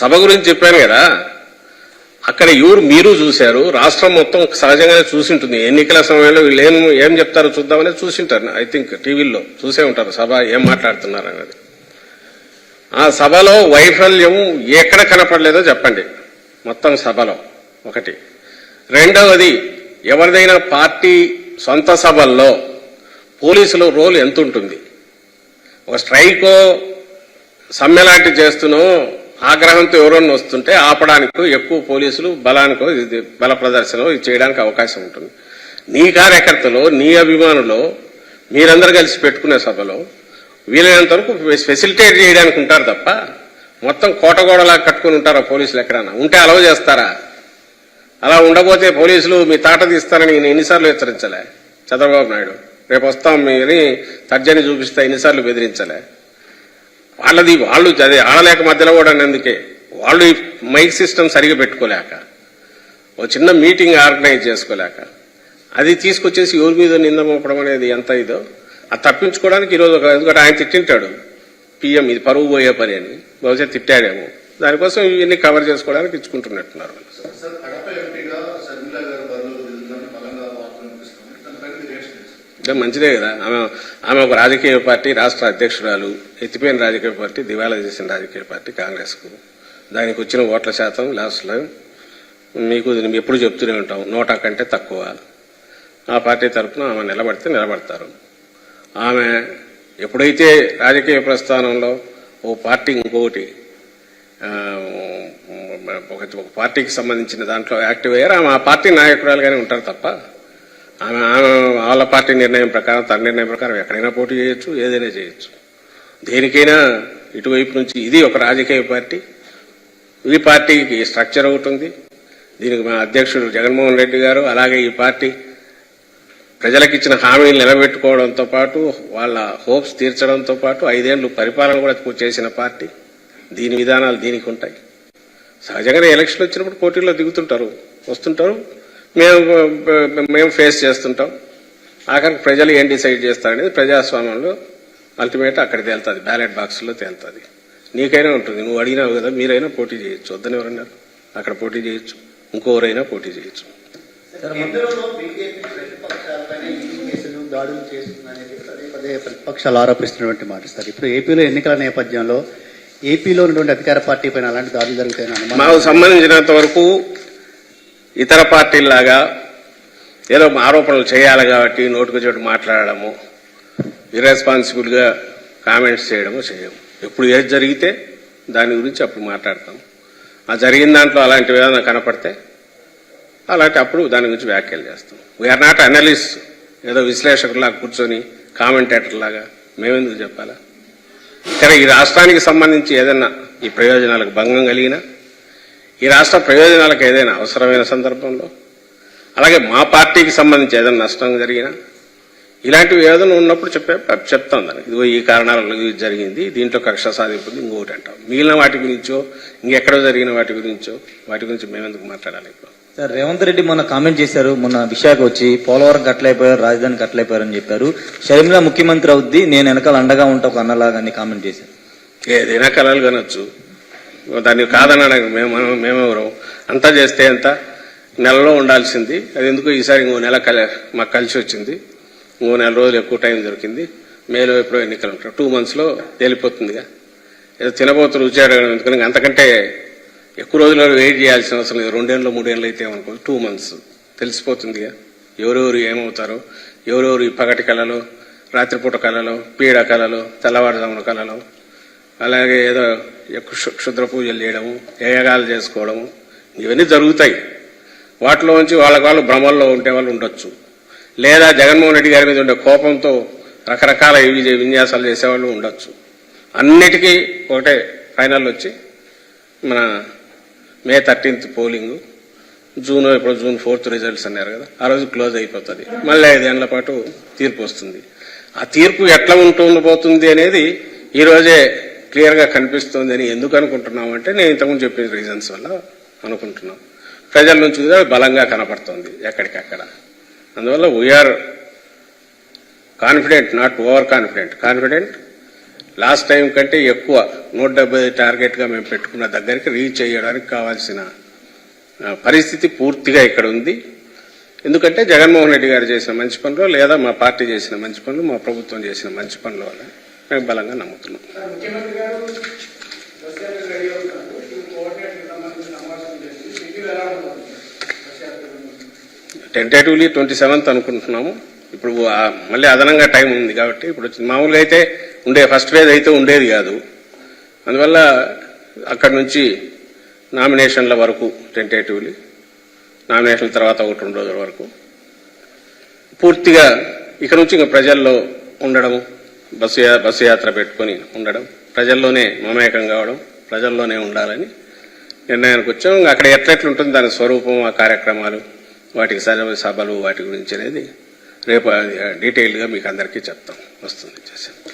సభ గురించి చెప్పాను కదా. అక్కడ ఎవరు మీరు చూశారు? రాష్ట్రం మొత్తం సహజంగానే చూసింటుంది. ఎన్నికల సమయంలో వీళ్ళు ఏం ఏం చెప్తారో చూద్దామని చూసింటారు. ఐ థింక్ టీవీల్లో చూసే ఉంటారు సభ ఏం మాట్లాడుతున్నారు అనేది ఆ సభలో వైఫల్యం ఎక్కడ కనపడలేదో చెప్పండి. మొత్తం సభలో ఒకటి. రెండవది ఎవరిదైనా పార్టీ సొంత సభల్లో పోలీసుల రోల్ ఎంత ఉంటుంది ఒక స్ట్రైకో సమ్మెలాంటి చేస్తూనో ఆగ్రహంతో ఎవరన్నా వస్తుంటే ఆపడానికో ఎక్కువ పోలీసులు బలానికో ఇది బల ప్రదర్శన ఇది చేయడానికి అవకాశం ఉంటుంది. నీ కార్యకర్తలు నీ అభిమానులు మీరందరూ కలిసి పెట్టుకునే సభలో వీలైనంత వరకు ఫెసిలిటేట్ చేయడానికి ఉంటారు తప్ప మొత్తం కోటగోడలా కట్టుకుని ఉంటారా పోలీసులు ఎక్కడన్నా? ఉంటే అలవ చేస్తారా? అలా ఉండబోతే పోలీసులు మీ తాట తీస్తారని నేను ఎన్నిసార్లు హెచ్చరించలే. చంద్రబాబు నాయుడు రేపు వస్తాం మీని తర్జని చూపిస్తా ఎన్నిసార్లు బెదిరించలే. వాళ్ళది వాళ్ళు అదే ఆడలేక మధ్యలో కూడా అందుకే. వాళ్ళు ఈ మైక్ సిస్టమ్ సరిగా పెట్టుకోలేక ఓ చిన్న మీటింగ్ ఆర్గనైజ్ చేసుకోలేక అది తీసుకొచ్చేసి ఎవరి మీద నింద మోపడం అనేది ఎంత ఇదో అది తప్పించుకోవడానికి ఈరోజు ఒక ఎందుకంటే ఆయన తిట్టింటాడు. పిఎం ఇది పరువు పోయే పని అని. బహుశా తిట్టాడేమో. దానికోసం ఇవన్నీ కవర్ చేసుకోవడానికి ఇచ్చుకుంటున్నట్టున్నారు మంచిదే కదా. ఆమె ఆమె ఒక రాజకీయ పార్టీ రాష్ట్ర అధ్యక్షురాలు. ఎత్తిపోయిన రాజకీయ పార్టీ దివాలా చేసిన రాజకీయ పార్టీ కాంగ్రెస్కు. దానికి వచ్చిన ఓట్ల శాతం లాస్ట్లో మీకు ఎప్పుడు చెప్తూనే ఉంటాం. నోటా కంటే తక్కువ. ఆ పార్టీ తరఫున ఆమె నిలబడితే నిలబడతారు. ఆమె ఎప్పుడైతే రాజకీయ ప్రస్థానంలో ఓ పార్టీ ఇంకొకటి ఒక ఒక పార్టీకి సంబంధించిన దాంట్లో యాక్టివ్ అయ్యారు ఆమె ఆ పార్టీ నాయకురాలుగానే ఉంటారు తప్ప ఆమె ఆమె వాళ్ళ పార్టీ నిర్ణయం ప్రకారం తన నిర్ణయం ప్రకారం ఎక్కడైనా పోటీ చేయొచ్చు ఏదైనా చేయొచ్చు. దేనికైనా ఇటువైపు నుంచి ఇది ఒక రాజకీయ పార్టీ ఈ పార్టీకి స్ట్రక్చర్ ఒకటి ఉంది దీనికి మా అధ్యక్షుడు జగన్మోహన్ రెడ్డి గారు అలాగే ఈ పార్టీ ప్రజలకు ఇచ్చిన హామీలు నిలబెట్టుకోవడంతో పాటు వాళ్ళ హోప్స్ తీర్చడంతో పాటు ఐదేళ్ళు పరిపాలన కూడా చేసిన పార్టీ. దీని విధానాలు దీనికి ఉంటాయి. సహజంగానే ఎలక్షన్ వచ్చినప్పుడు పోటీల్లో దిగుతుంటారు వస్తుంటారు. మేము మేము ఫేస్ చేస్తుంటాం. ఆఖరికి ప్రజలు ఏం డిసైడ్ చేస్తారనేది ప్రజాస్వామ్యంలో అల్టిమేట్ అక్కడ తేలుతుంది. బ్యాలెట్ బాక్స్లో తేలుతుంది. నీకైనా ఉంటుంది. నువ్వు అడిగినావు కదా మీరైనా పోటీ చేయొచ్చు. వద్దని ఎవరన్నారు అక్కడ పోటీ చేయొచ్చు. ఇంకోరైనా పోటీ చేయొచ్చు. దాడులు చేస్తుందనేది పదే పదే ప్రతిపక్షాలు ఆరోపిస్తున్నటువంటి మాట సార్. ఇప్పుడు ఏపీలో ఎన్నికల నేపథ్యంలో ఏపీలో ఉన్నటువంటి అధికార పార్టీ పైన అలాంటి దాడులు జరుగుతాయని అనుమానం మాకు సంబంధించినంత వరకు ఇతర పార్టీల్లాగా ఏదో ఆరోపణలు చేయాలి కాబట్టి నోటుకు చోటు మాట్లాడడము ఇర్రెస్పాన్సిబుల్గా కామెంట్స్ చేయడము చేయము ఎప్పుడు ఏది జరిగితే దాని గురించి అప్పుడు మాట్లాడతాం. ఆ జరిగిన దాంట్లో అలాంటివి ఏదైనా కనపడితే అలాంటి అప్పుడు దాని గురించి వ్యాఖ్యలు చేస్తాం. వీఆర్ నాట్ అనలిస్ట్ ఏదో విశ్లేషకులాగా కూర్చొని కామెంటేటర్లాగా మేమెందుకు చెప్పాలా? ఇక్కడ ఈ రాష్ట్రానికి సంబంధించి ఏదైనా ఈ ప్రయోజనాలకు భంగం కలిగినా ఈ రాష్ట్ర ప్రయోజనాలకు ఏదైనా అవసరమైన సందర్భంలో అలాగే మా పార్టీకి సంబంధించి ఏదైనా నష్టం జరిగినా ఇలాంటివి ఏదైనా ఉన్నప్పుడు చెప్పే చెప్తాం దానికి. ఇదిగో ఈ కారణాల జరిగింది దీంట్లో కక్ష సాధింపు ఉంది, ఇంకొకటి అంటాం. మిగిలిన వాటి గురించో ఇంకెక్కడో జరిగిన వాటి గురించో వాటి గురించి మేమెందుకు మాట్లాడాలి ఇప్పుడు? సార్ రేవంత్ రెడ్డి మొన్న కామెంట్ చేశారు మొన్న విశాఖ వచ్చి పోలవరం కట్టలైపోయారు రాజధాని కట్టలైపోయారు అని చెప్పారు. షర్మిల ముఖ్యమంత్రి అవుద్ది నేను వెనకాల అండగా ఉంటా ఒక అన్నలాగా అని కామెంట్ చేశారు. ఏదైనా కళలు కనొచ్చు. దాన్ని కాదనడానికి మేము మేమెవరం? అంతా చేస్తే ఎంత? నెలలో ఉండాల్సింది. అది ఎందుకు? ఈసారి ఇంకో నెల కల మాకు కలిసి వచ్చింది. ఇంకో నెల రోజులు ఎక్కువ టైం దొరికింది. మేలో ఎప్పుడో ఎన్నికలు ఉంటారు. టూ మంత్స్లో తేలిపోతుందిగా. ఏదో తినబోతున్న రుచి అడగడం ఎందుకంటే అంతకంటే ఎక్కువ రోజులు వెయిట్ చేయాల్సిన అవసరం లేదు. రెండేళ్ళు మూడేళ్ళు అయితే అనుకో టూ మంత్స్ తెలిసిపోతుందిగా. ఎవరెవరు ఏమవుతారో ఎవరెవరు ఈ పగటి కళలో రాత్రిపూట కళలో పీడ కళలో తెల్లవారుజామున కళలో అలాగే ఏదో క్షుద్ర పూజలు చేయడము యజ్ఞాలు చేసుకోవడము ఇవన్నీ జరుగుతాయి. వాటిలోంచి వాళ్ళకి వాళ్ళు భ్రమల్లో ఉండే వాళ్ళు ఉండొచ్చు. లేదా జగన్మోహన్ రెడ్డి గారి మీద ఉండే కోపంతో రకరకాల ఇవి విన్యాసాలు చేసేవాళ్ళు ఉండొచ్చు. అన్నిటికీ ఒకటే ఫైనల్ వచ్చి మన మే థర్టీన్త్ పోలింగ్. జూన్ ఇప్పుడు జూన్ ఫోర్త్ రిజల్ట్స్ అన్నారు కదా ఆ రోజు క్లోజ్ అయిపోతుంది. మళ్ళీ ఐదేళ్ళ పాటు తీర్పు వస్తుంది. ఆ తీర్పు ఎట్లా ఉంటుండబోతుంది అనేది ఈరోజే క్లియర్గా క్లియర్ కనిపిస్తుంది అని ఎందుకు అనుకుంటున్నాం అంటే నేను ఇంతకుముందు చెప్పిన రీజన్స్ వల్ల అనుకుంటున్నాం ప్రజల నుంచి కూడా బలంగా కనపడుతుంది ఎక్కడికక్కడ. అందువల్ల we're confident not over confident confident last time కంటే ఎక్కువ నూట డెబ్బై టార్గెట్గా మేము పెట్టుకున్న దగ్గరికి రీచ్ చేయడానికి కావాల్సిన పరిస్థితి పూర్తిగా ఇక్కడ ఉంది. ఎందుకంటే జగన్మోహన్ రెడ్డి గారు చేసిన మంచి పనులు లేదా మా పార్టీ చేసిన మంచి పనులు మా ప్రభుత్వం చేసిన మంచి పనులు వల్ల మేము బలంగా నమ్ముతున్నాం. టెంటేటివ్లీ ట్వంటీ సెవెంత్ అనుకుంటున్నాము. ఇప్పుడు మళ్ళీ అదనంగా టైం ఉంది కాబట్టి ఇప్పుడు మామూలుగా అయితే ఉండే ఫస్ట్ ఫేజ్ అయితే ఉండేది కాదు. అందువల్ల అక్కడి నుంచి నామినేషన్ల వరకు టెంటేటివ్లీ నామినేషన్ల తర్వాత ఒకటి రెండు రోజుల వరకు పూర్తిగా ఇక నుంచి ఇంకా ప్రజల్లో ఉండడం బస్సు యా- బస్సు యాత్ర పెట్టుకొని ఉండడం ప్రజల్లోనే మమేకం కావడం ప్రజల్లోనే ఉండాలని నిర్ణయానికి వచ్చాం. అక్కడ ఎట్లెట్లుంటుంది దాని స్వరూపం ఆ కార్యక్రమాలు వాటికి సరైన సభలు వాటి గురించి అనేది రేపు డీటెయిల్గా మీకు అందరికీ చెప్తాం. వస్తుంది. చేసాం